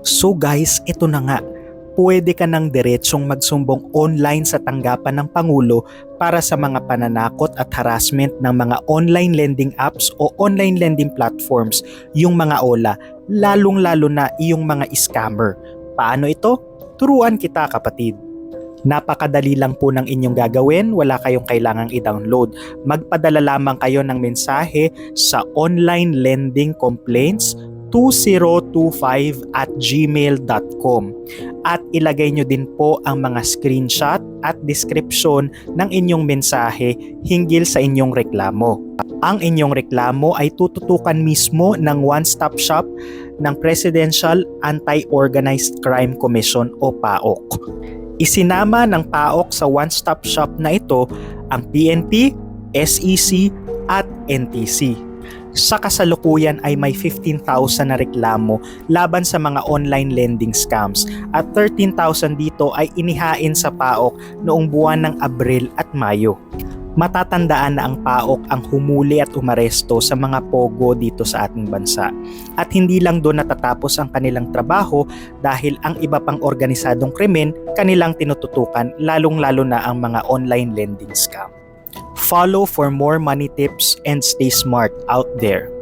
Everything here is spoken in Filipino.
So guys, ito na nga. Pwede ka ng diretsong magsumbong online sa tanggapan ng Pangulo para sa mga pananakot at harassment ng mga online lending apps o online lending platforms, yung mga OLA, lalong-lalo na yung mga scammer. Paano ito? Turuan kita kapatid. Napakadali lang po ng inyong gagawin, wala kayong kailangang i-download. Magpadala lamang kayo ng mensahe sa online lending complaints 2025 at gmail.com at ilagay nyo din po ang mga screenshot at description ng inyong mensahe hinggil sa inyong reklamo. Ang inyong reklamo ay tututukan mismo ng one-stop shop ng Presidential Anti-Organized Crime Commission o PAOK. Isinama ng PAOK sa one-stop shop na ito ang PNP, SEC at NTC. Sa kasalukuyan ay may 15,000 na reklamo laban sa mga online lending scams at 13,000 dito ay inihain sa PAOK noong buwan ng Abril at Mayo. Matatandaan na ang PAOK ang humuli at umaresto sa mga pogo dito sa ating bansa. At hindi lang doon natatapos ang kanilang trabaho dahil ang iba pang organisadong krimen kanilang tinututukan lalong-lalo na ang mga online lending scam. Follow for more money tips and stay smart out there.